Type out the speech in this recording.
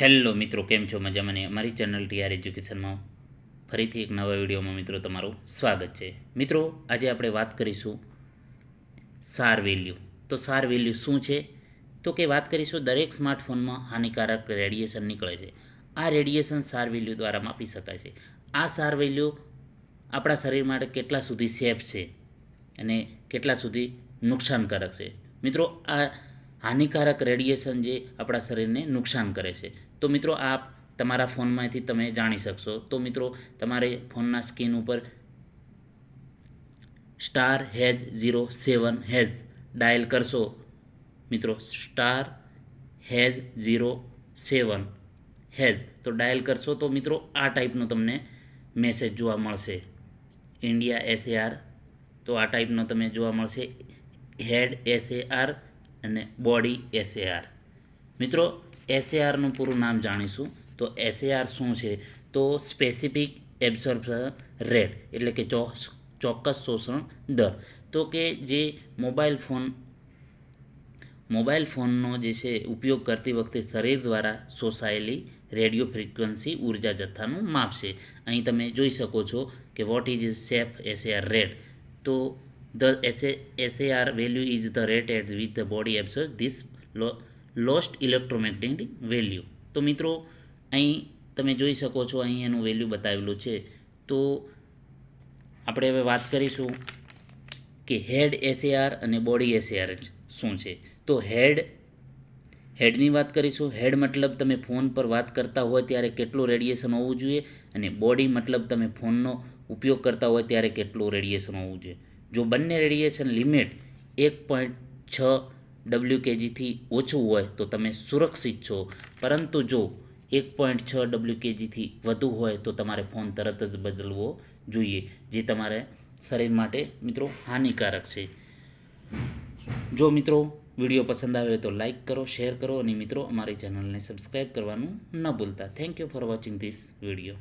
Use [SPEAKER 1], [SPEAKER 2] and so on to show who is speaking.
[SPEAKER 1] Hello મિત્રો, કેમ છો? મજામાં ને? અમારી ચેનલ ટીઆર એજ્યુકેશનમાં ફરીથી એક નવા વિડીયોમાં મિત્રો તમારું સ્વાગત છે. મિત્રો, આજે આપણે વાત કરીશું સાર વેલ્યુ. તો સાર વેલ્યુ શું છે? તો કે વાત કરીશું દરેક સ્માર્ટફોનમાં હાનિકારક રેડિયેશન નીકળે છે. આ રેડિયેશન સાર વેલ્યુ દ્વારા માપી શકાય છે. આ સાર વેલ્યુ આપણા શરીર માટે કેટલા સુધી સેફ છે અને કેટલા સુધી નુકસાનકારક છે? મિત્રો, આ હાનિકારક રેડિયેશન જે આપણા શરીરને નુકસાન કરે છે. તો મિત્રો આ તમારા ફોનમાંથી તમે જાણી શકશો. તો મિત્રો, તમારે ફોનના સ્ક્રીન ઉપર star hash zero seven hash dial કરશો. મિત્રો, star hash zero seven hash તો ડાયલ કરશો તો મિત્રો, આ ટાઈપનો તમને મેસેજ જોવા મળશે. ઇન્ડિયા એસએઆર તો આ ટાઈપનો તમે જોવા મળશે. હેડ એસએઆર અને બોડી એસએઆર મિત્રો એસએઆરનું પૂરું નામ જાણીશું. તો એસએઆર શું છે? તો સ્પેસિફિક એબ્સોર્પ્શન રેટ એટલે કે ચોક્કસ શોષણ દર. તો કે જે મોબાઈલ ફોન મોબાઈલ ફોનનો જે છે ઉપયોગ કરતી વખતે શરીર દ્વારા શોષાયેલી રેડિયો ફ્રીક્વન્સી ઊર્જા જથ્થાનું માપ છે. અહીં તમે જોઈ શકો છો કે what is safe SAR rate તો the SAR SAR value is the rate at with body absorbs this lost lost value. તો મિત્રો, અહીં તમે જોઈ શકો છો, અહીં એનું વેલ્યુ બતાવેલું છે. તો આપણે હવે વાત કરીશું કે હેડ એસએઆર અને બોડી એસએઆર શું છે. તો હેડ હેડની વાત કરીશું. હેડ મતલબ તમે ફોન પર વાત કરતા હોય ત્યારે કેટલું રેડિયેશન હોવું જોઈએ અને બોડી મતલબ તમે ફોનનો ઉપયોગ કરતા હોય ત્યારે કેટલું રેડિયેશન હોવું જોઈએ. જો બંને રેડિયેશન લિમિટ એક પોઈન્ટ છ ડબલ્યુ કેજીથી ઓછું હોય તો તમે સુરક્ષિત છો. પરંતુ જો એક પોઈન્ટ છ ડબલ્યુ કેજીથી વધુ હોય તો તમારે ફોન તરત જ બદલવો જોઈએ, જે તમારે શરીર માટે, મિત્રો, હાનિકારક છે. જો મિત્રો વીડિયો પસંદ આવે તો લાઇક કરો, શેર કરો અને મિત્રો અમારી ચેનલને સબસ્ક્રાઈબ કરવાનું ન ભૂલતા. Thank you for watching this video